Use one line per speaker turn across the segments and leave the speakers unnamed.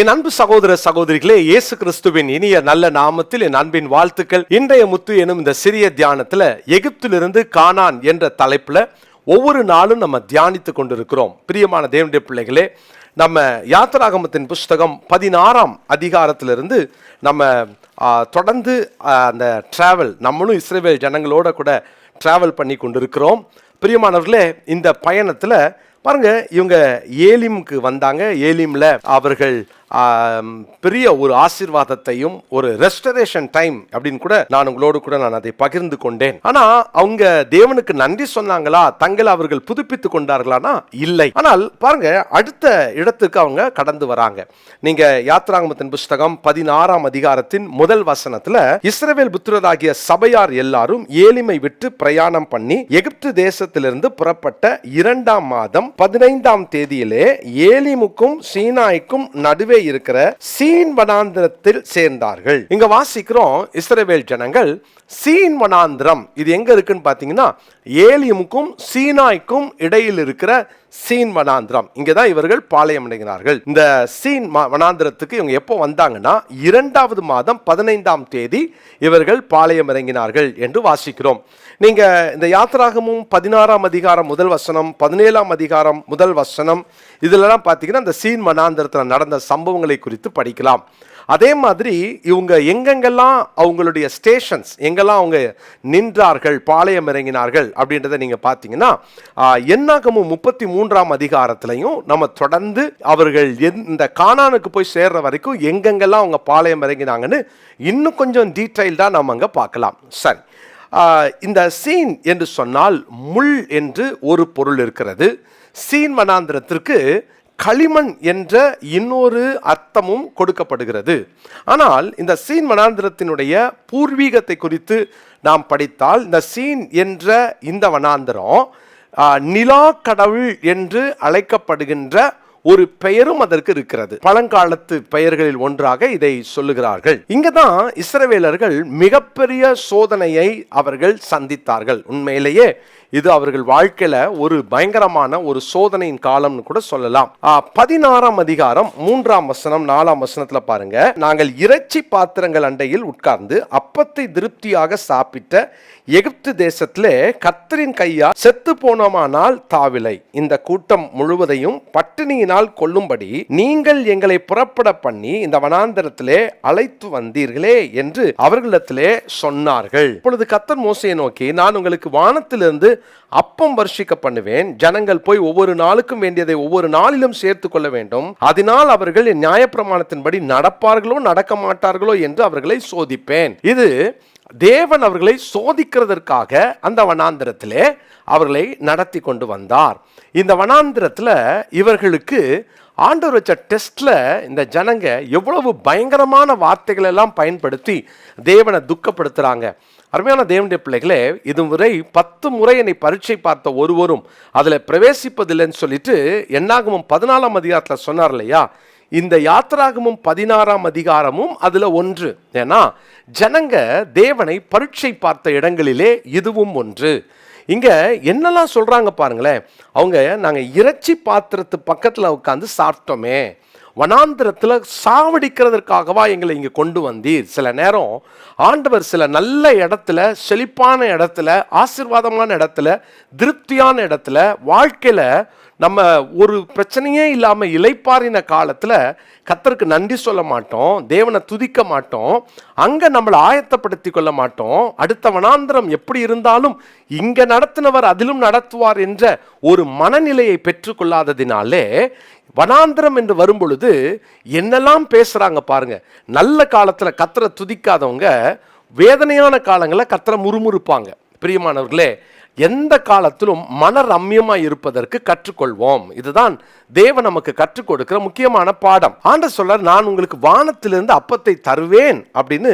என் அன்பு சகோதர சகோதரிகளே இயேசு கிறிஸ்துவின் இனிய நல்ல நாமத்தில் என் அன்பின் வாழ்த்துக்கள். இன்றைய முத்து எனும் இந்த சிறிய தியானத்துல எகிப்திலிருந்து கானான் என்ற தலைப்புல ஒவ்வொரு நாளும் நம்ம தியானித்து கொண்டிருக்கிறோம். பிரியமான தேவனுடைய பிள்ளைகளே நம்ம யாத்திராகமத்தின் புஸ்தகம் பதினாறாம் அதிகாரத்திலிருந்து நம்ம தொடர்ந்து அந்த டிராவல் நம்மளும் இஸ்ரேவேல் ஜனங்களோட கூட டிராவல் பண்ணி கொண்டிருக்கிறோம். பிரியமானவர்களே இந்த பயணத்தில் பாருங்க இவங்க ஏலிமுக்கு வந்தாங்க. ஏலிமில் அவர்கள் பெரிய ஒரு ஆசீர்வாதத்தையும் ஒரு ரெஸ்டரேஷன் டைம் அப்படின்னு கூட நான் உங்களோடு கூட நான் அதை பகிர்ந்து கொண்டேன். ஆனா அவங்க தேவனுக்கு நன்றி சொன்னாங்களா? தங்களை அவர்கள் புதுப்பித்து கொண்டார்களானா? இல்லை. ஆனால் பாருங்க அடுத்த இடத்துக்கு அவங்க கடந்து வராங்க. நீங்க யாத்ராங்கமத்தின் புஸ்தகம் பதினாறாம் அதிகாரத்தின் முதல் வசனத்துல இஸ்ரவேல் புத்திரராகிய சபையார் எல்லாரும் ஏழிமை விட்டு பிரயாணம் பண்ணி எகிப்து தேசத்திலிருந்து புறப்பட்ட இரண்டாம் மாதம் பதினைந்தாம் தேதியிலே ஏலிமுக்கும் சீனாய்க்கும் நடுவே இருக்கிற சீன் வனாந்திரத்தில் சேர்ந்தார்கள். இங்க வாசிக்கிறோம் இஸ்ரேவேல் ஜனங்கள் சீன் வனாந்திரம். இது எங்க இருக்குன்னு பாத்தீங்கன்னா ஏலியமுக்கும் சீனாய்க்கும் இடையில் இருக்கிற சீன் வனாந்திரம். இங்கே தான் இவர்கள் பாளையம் அடைகிறார்கள் இந்த சீன் வனாந்திரத்துக்கு இவங்க எப்போ வந்தாங்கன்னா இரண்டாவது மாதம் பதினைந்தாம் தேதி இவர்கள் பாளையம் இறங்கினார்கள் என்று வாசிக்கிறோம். நீங்கள் இந்த யாத்திராகமும் பதினாறாம் அதிகாரம் முதல் வசனம் பதினேழாம் அதிகாரம் முதல் வசனம் இதிலெல்லாம் பார்த்தீங்கன்னா இந்த சீன் வனாந்திரத்தில் நடந்த சம்பவங்களை குறித்து படிக்கலாம். அதே மாதிரி இவங்க எங்கெங்கெல்லாம் அவங்களுடைய ஸ்டேஷன்ஸ் எங்கெல்லாம் அவங்க நின்றார்கள் பாளையம் இறங்கினார்கள் அப்படின்றத நீங்கள் பார்த்தீங்கன்னா என்னாகமும் முப்பத்தி மூன்றாம் அதிகாரத்திலையும் நம்ம தொடர்ந்து அவர்கள் இந்த காணானுக்கு போய் சேர்ற வரைக்கும் எங்கெங்கெல்லாம் அவங்க பாளையம் இறங்கினாங்கன்னு இன்னும் கொஞ்சம் டீட்டெயில்டாக நம்ம அங்கே பார்க்கலாம். சரி. இந்த சீன் என்று சொன்னால் முள் என்று ஒரு பொருள் இருக்கிறது. சீன் வனாந்திரத்திற்கு களிமண் என்ற இன்னொரு அர்த்தமும் கொடுக்கப்படுகிறது. ஆனால் இந்த சீன் வனாந்திரத்தினுடைய பூர்வீகத்தை குறித்து நாம் படித்தால் இந்த சீன் என்ற இந்த வனாந்திரம் நிலா கடவுள் என்று அழைக்கப்படுகின்ற ஒரு பெயரும் அதற்கு இருக்கிறது. பழங்காலத்து பெயர்களில் ஒன்றாக இதை சொல்லுகிறார்கள். இங்கதான் இஸ்ரவேலர்கள் மிகப்பெரிய சோதனையை அவர்கள் சந்தித்தார்கள். உண்மையிலேயே இது அவர்கள் வாழ்க்கையில ஒரு பயங்கரமான ஒரு சோதனையின் காலம்னு கூட சொல்லலாம். பதினாறாம் அதிகாரம் மூன்றாம் வசனம் நாலாம் வசனத்துல பாருங்க. நாங்கள் இறைச்சி பாத்திரங்கள் அண்டையில் உட்கார்ந்து அப்பத்தை திருப்தியாக சாப்பிட்ட எகிப்து தேசத்திலே கத்தரின் கையா செத்து போனோமானால் தாவிலை. இந்த கூட்டம் முழுவதையும் பட்டினியினால் கொல்லும்படி நீங்கள் எங்களை புறப்பட பண்ணி இந்த வனாந்தரத்திலே அழைத்து வந்தீர்களே என்று அவர்களிடத்திலே சொன்னார்கள். இப்பொழுது கத்தர் மோசையை நோக்கி நான் உங்களுக்கு வானத்திலிருந்து அப்பம் வர்ஷிக்க பண்ணுவேன். ஜனங்கள் போய் ஒவ்வொரு நாளுக்கும் வேண்டியதை ஒவ்வொரு நாளிலும் சேர்த்து கொள்ள வேண்டும். அதனால் அவர்கள் என் நியாயப்பிரமாணத்தின்படி நடப்பார்களோ நடக்க மாட்டார்களோ என்று அவர்களை சோதிப்பேன். இது தேவன் அவர்களை சோதிக்கிறதற்காக அந்த வனாந்திரத்திலே அவர்களை நடத்தி கொண்டு வந்தார். இந்த வனாந்திரத்தில் இவர்களுக்கு ஆண்டவர் வச்ச டெஸ்ட்டில் இந்த ஜனங்க எவ்வளவு பயங்கரமான வார்த்தைகள் எல்லாம் பயன்படுத்தி தேவனை துக்கப்படுத்துகிறாங்க அருமையான தேவனுடைய பிள்ளைகளே இதுவரை பத்து முறை என்னை பரீட்சை பார்த்த ஒருவரும் அதில் பிரவேசிப்பதில்லைன்னு சொல்லிட்டு என்னாகும் பதினாலாம் அதிகாரத்தில் சொன்னார் இல்லையா? இந்த யாத்திராகமும் பதினாறாம் அதிகாரமும் அதில் ஒன்று. ஏன்னா ஜனங்க தேவனை பரீட்சை பார்த்த இடங்களிலே இதுவும் ஒன்று. இங்கே என்னெல்லாம் சொல்கிறாங்க பாருங்களேன். அவங்க நாங்கள் இறைச்சி பாத்திரத்து பக்கத்தில் உட்காந்து சாப்பிட்டோமே. வனாந்திரத்தில் சாவடிக்கிறதற்காகவா எங்களை இங்கே கொண்டு வந்தீர். சில நேரம் ஆண்டவர் சில நல்ல இடத்துல செழிப்பான இடத்துல ஆசிர்வாதமான இடத்துல திருப்தியான இடத்துல வாழ்க்கையில் நம்ம ஒரு பிரச்சனையே இல்லாமல் இலைப்பாறின காலத்தில் கத்தருக்கு நன்றி சொல்ல மாட்டோம் தேவனை துதிக்க மாட்டோம் அங்கே நம்மளை ஆயத்தப்படுத்தி கொள்ள மாட்டோம். அடுத்த வனாந்திரம் எப்படி இருந்தாலும் இங்கே நடத்தினவர் அதிலும் நடத்துவார் என்ற ஒரு மனநிலையை பெற்றுக்கொள்ளாததினாலே வனாந்திரம் என்று வரும்பொழுது என்னெல்லாம் பேசுகிறாங்க பாருங்க. நல்ல காலத்தில் கத்தரை துதிக்காதவங்க வேதனையான காலங்களில் கத்தரை முறுமுறுப்பாங்க. பிரியமானவர்களே எந்த காலத்திலும் மன ரம்யமாக இருப்பதற்கு கற்றுக்கொள்வோம். இதுதான் தேவன் நமக்கு கற்றுக் கொடுக்கிற முக்கியமான பாடம். ஆண்டர் சொல்றார் நான் உங்களுக்கு வானத்திலிருந்து அப்பத்தை தருவேன் அப்படின்னு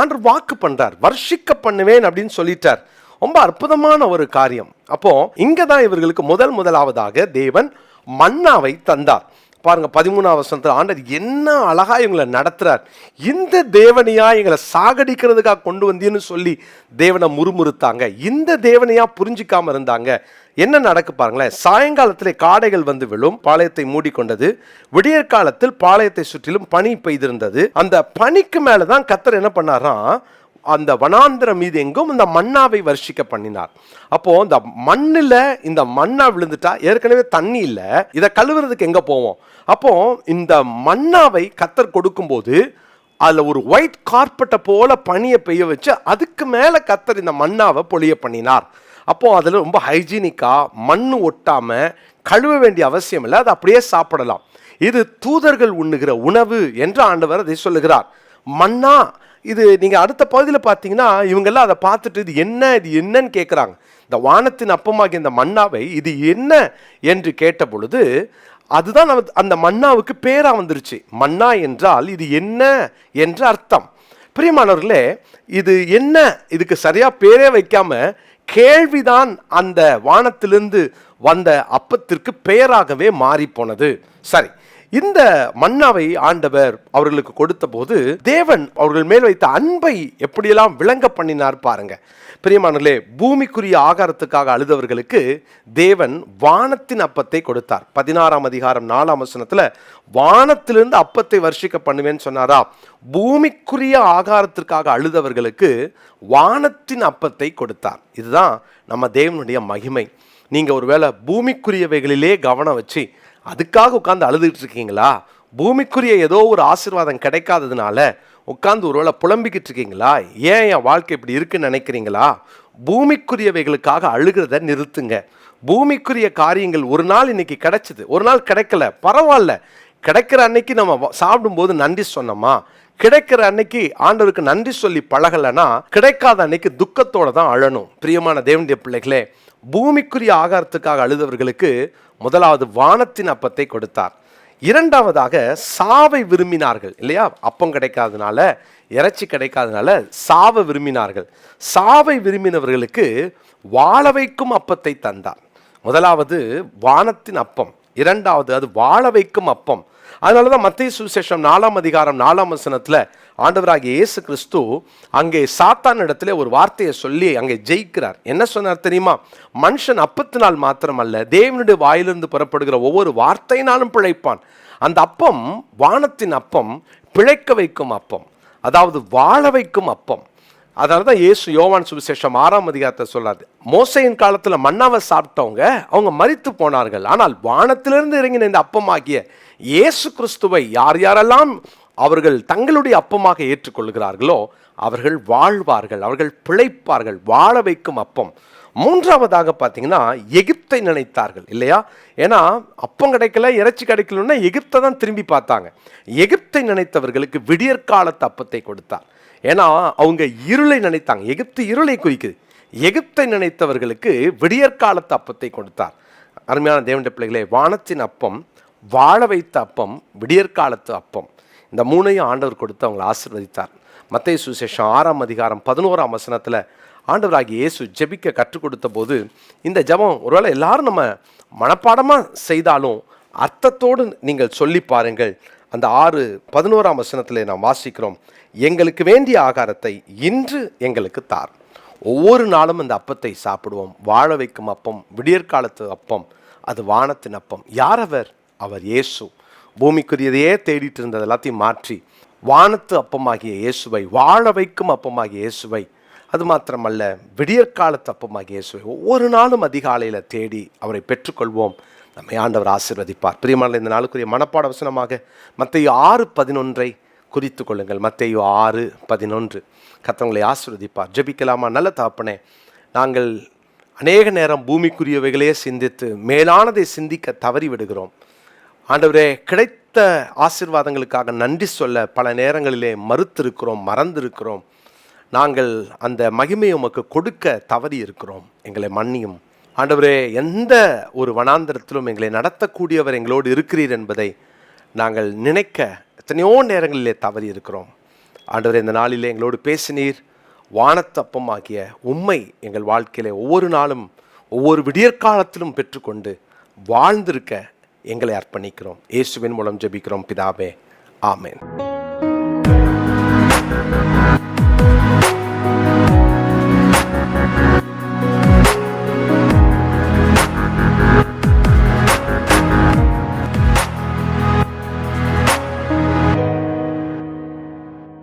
ஆண்டர் வாக்கு பண்றார். வர்ஷிக்க பண்ணுவேன் அப்படின்னு சொல்லிட்டார். ரொம்ப அற்புதமான ஒரு காரியம். அப்போ இங்க தான் இவர்களுக்கு முதல் முதலாவதாக தேவன் மன்னாவை தந்தார். பாருங்க பதிமூணாம் வசனத்தில் ஆண்டர் என்ன அழகாக இவங்களை நடத்துகிறார் இந்த தேவனையா எங்களை சாகடிக்கிறதுக்காக கொண்டு வந்தீன்னு சொல்லி தேவனை முறுமுறுத்தாங்க. இந்த தேவனையா புரிஞ்சிக்காம இருந்தாங்க. என்ன நடக்கு பாருங்களேன். சாயங்காலத்திலே காடைகள் வந்து விழும் பாளையத்தை மூடிக்கொண்டது. விடியற் காலத்தில் பாளையத்தை சுற்றிலும் பனி பெய்திருந்தது. அந்த பனிக்கு மேலே தான் கத்தர் என்ன பண்ணாராம்? அந்த வனாந்திரம் மீது எங்கும் இந்த மண்ணாவை வர்ஷிக்க பண்ணினார். அப்போ இந்த மண்ணில் இந்த மண்ணா விழுந்துட்டா ஏற்கனவே தண்ணி இல்லை இதை கழுவுறதுக்கு எங்கே போவோம்? அப்போ இந்த மண்ணாவை கத்தர் கொடுக்கும்போது அதில் ஒரு ஒயிட் கார்பெட்டை போல பனியை பெய்ய வச்சு அதுக்கு மேலே கத்தர் இந்த மண்ணாவை பொழிய பண்ணினார். அப்போ அதில் ரொம்ப ஹைஜீனிக்காக மண் ஒட்டாமல் கழுவ வேண்டிய அவசியம் இல்லை அதை அப்படியே சாப்பிடலாம். இது தூதர்கள் உண்ணுகிற உணவு என்று ஆண்டவர் அதை சொல்லுகிறார். மண்ணா இது நீங்கள் அடுத்த பகுதியில் பார்த்தீங்கன்னா இவங்கெல்லாம் அதை பார்த்துட்டு இது என்ன இது என்னன்னு கேட்குறாங்க இந்த வானத்தின் அப்பமாகிய இந்த மன்னாவை இது என்ன என்று கேட்ட பொழுது அதுதான் அந்த மன்னாவுக்கு பேராக வந்துருச்சு. மன்னா என்றால் இது என்ன என்று அர்த்தம். பிரியமானவர்களே இது என்ன? இதுக்கு சரியாக பேரே வைக்காம கேள்விதான் அந்த வானத்திலிருந்து வந்த அப்பத்திற்கு பெயராகவே மாறி போனது சரி இந்த மன்னாவை ஆண்டவர் அவர்களுக்கு கொடுத்த போது தேவன் அவர்கள் மேல் வைத்த அன்பை எப்படியெல்லாம் விளங்க பண்ணினார் பாருங்க. பிரியமானங்களே பூமிக்குரிய ஆகாரத்துக்காக அழுதவர்களுக்கு தேவன் வானத்தின் அப்பத்தை கொடுத்தார். பதினாறாம் அதிகாரம் நாலாம் வசனத்தில் வானத்திலிருந்து அப்பத்தை வர்ஷிக்க பண்ணுவேன்னு சொன்னாரா? பூமிக்குரிய ஆகாரத்திற்காக அழுதவர்களுக்கு வானத்தின் அப்பத்தை கொடுத்தார். இதுதான் நம்ம தேவனுடைய மகிமை. நீங்கள் ஒருவேளை பூமிக்குரியவைகளிலே கவனம் வச்சு அதுக்காக உட்காந்து அழுதுகிட்டு இருக்கீங்களா பூமிக்குரிய ஏதோ ஒரு ஆசீர்வாதம் கிடைக்காததுனால உட்காந்து ஒருவேளை புலம்பிக்கிட்டு இருக்கீங்களா ஏன் என் வாழ்க்கை இப்படி இருக்குன்னு நினைக்கிறீங்களா? பூமிக்குரியவைகளுக்காக அழுகிறத நிறுத்துங்க. பூமிக்குரிய காரியங்கள் ஒரு நாள் இன்னைக்கு கிடைச்சிது. ஒரு நாள் கிடைக்கல. பரவாயில்ல. கிடைக்கிற அன்னைக்கு நம்ம வ- சாப்பிடும்போது நன்றி சொன்னோமா? கிடைக்கிற அன்னைக்கு ஆண்டவருக்கு நன்றி சொல்லி பழகலைன்னா கிடைக்காத அன்னைக்கு துக்கத்தோடு தான் அழணும். பிரியமான தேவனுடைய பிள்ளைகளே பூமிக்குரிய ஆகாரத்துக்காக அழுதவர்களுக்கு முதலாவது வானத்தின் அப்பத்தை கொடுத்தார். இரண்டாவதாக சாவை விரும்பினார்கள். இல்லையா? அப்பம் கிடைக்காதனால இறைச்சி கிடைக்காதனால சாவை விரும்பினார்கள். சாவை விரும்பினவர்களுக்கு வாழ வைக்கும் அப்பத்தை தந்தார். முதலாவது வானத்தின் அப்பம். இரண்டாவது அது வாழ வைக்கும் அப்பம். அதனால தான் மத்திய சுவிசேஷம் நாலாம் அதிகாரம் நாலாம் வசனத்தில் ஆண்டவராகிய இயேசு கிறிஸ்து அங்கே சாத்தான் இடத்துல ஒரு வார்த்தையை சொல்லி அங்கே ஜெயிக்கிறார். என்ன சொன்னார் தெரியுமா? மனுஷன் அப்பத்தினால் மாத்திரமல்ல தேவனுடைய வாயிலிருந்து புறப்படுகிற ஒவ்வொரு வார்த்தையினாலும் பிழைப்பான். அந்த அப்பம் வானத்தின் அப்பம் பிழைக்க வைக்கும் அப்பம். அதாவது வாழ வைக்கும் அப்பம். அதனால தான் இயேசு யோவான் சுவிசேஷம் ஆறாம் அதிகாரத்தை சொல்லாது மோசையின் காலத்துல மன்னாவை சாப்பிட்டவங்க அவங்க மறித்து போனார்கள். ஆனால் வானத்திலிருந்து இறங்கின இந்த அப்பமாகிய இயேசு கிறிஸ்துவை யார் யாரெல்லாம் அவர்கள் தங்களுடைய அப்பமாக ஏற்றுக்கொள்கிறார்களோ அவர்கள் வாழ்வார்கள் அவர்கள் பிழைப்பார்கள் வாழ வைக்கும் அப்பம். மூன்றாவதாக பார்த்தீங்கன்னா எகிப்தை நினைத்தார்கள் இல்லையா? ஏன்னா அப்பம் கிடைக்கல இறைச்சி கிடைக்கலன்னா எகிப்தை தான் திரும்பி பார்த்தாங்க. எகிப்தை நினைத்தவர்களுக்கு விடியற்காலத்து அப்பத்தை கொடுத்தார். ஏன்னா அவங்க இருளை நினைத்தாங்க. எகிப்து இருளை குறிக்குது. எகிப்தை நினைத்தவர்களுக்கு விடியற்காலத்து அப்பத்தை கொடுத்தார். அருமையான தேவண்ட பிள்ளைகளே வானத்தின் அப்பம் வாழ வைத்த அப்பம் விடியற்காலத்து அப்பம். இந்த மூணையும் ஆண்டவர் கொடுத்து அவங்களை ஆசிர்வதித்தார். மத்திய சுசேஷம் ஆறாம் அதிகாரம் பதினோராம் வசனத்தில் ஆண்டவராகி இயேசு ஜெபிக்க கற்றுக் கொடுத்த போது இந்த ஜெபம் ஒருவேளை எல்லாரும் நம்ம மனப்பாடமாக செய்தாலும் அர்த்தத்தோடு நீங்கள் சொல்லி பாருங்கள். அந்த ஆறு பதினோராம் வசனத்தில் நாம் வாசிக்கிறோம் எங்களுக்கு வேண்டிய ஆகாரத்தை இன்று எங்களுக்கு தார். ஒவ்வொரு நாளும் அந்த அப்பத்தை சாப்பிடுவோம். வாழ வைக்கும் அப்பம் விடியற்காலத்து அப்பம் அது வானத்தின் அப்பம். யார் அவர்? அவர் இயேசு. பூமிக்குரியதையே தேடிட்டு இருந்தது எல்லாத்தையும் மாற்றி வானத்து அப்பமாகிய இயேசுவை வாழ வைக்கும் அப்பமாகிய இயேசுவை அது மாத்திரமல்ல விடியற்காலத்து அப்பமாகிய இயேசுவை ஒவ்வொரு நாளும் அதிகாலையில் தேடி அவரை பெற்றுக்கொள்வோம். நம்மை ஆண்டவர் ஆசிர்வதிப்பார். பிரியமான இந்த நாளுக்குரிய மனப்பாட வசனமாக மத்தேயு ஆறு பதினொன்றை குறித்து கொள்ளுங்கள். மத்தேயு ஆறு பதினொன்று. கத்தவங்களை ஆசிர்வதிப்பார். ஜெபிக்கலாமா? நல்ல தாப்பனே நாங்கள் அநேக நேரம் பூமிக்குரியவைகளே சிந்தித்து மேலானதை சிந்திக்க தவறி விடுகிறோம் ஆண்டவரே கிடைத்த ஆசீர்வாதங்களுக்காக நன்றி சொல்ல பல நேரங்களிலே மறுத்திருக்கிறோம் மறந்திருக்கிறோம். நாங்கள் அந்த மகிமையை உமக்கு கொடுக்க தவறி இருக்கிறோம் எங்களை மன்னியும். ஆண்டவரே எந்த ஒரு வனாந்திரத்திலும் எங்களை நடத்தக்கூடியவர் எங்களோடு இருக்கிறீர் என்பதை நாங்கள் நினைக்க எத்தனையோ நேரங்களிலே தவறி இருக்கிறோம். ஆண்டவரே இந்த நாளிலே எங்களோடு பேசினீர். வானத்தப்பம் ஆகிய உண்மை எங்கள் வாழ்க்கையிலே ஒவ்வொரு நாளும் ஒவ்வொரு விடியற்காலத்திலும் பெற்றுக்கொண்டு வாழ்ந்திருக்க எங்களை அர்ப்பணிக்கிறோம். இயேசுவின் மூலம் ஜெபிக்கிறோம் பிதாவே. ஆமேன்.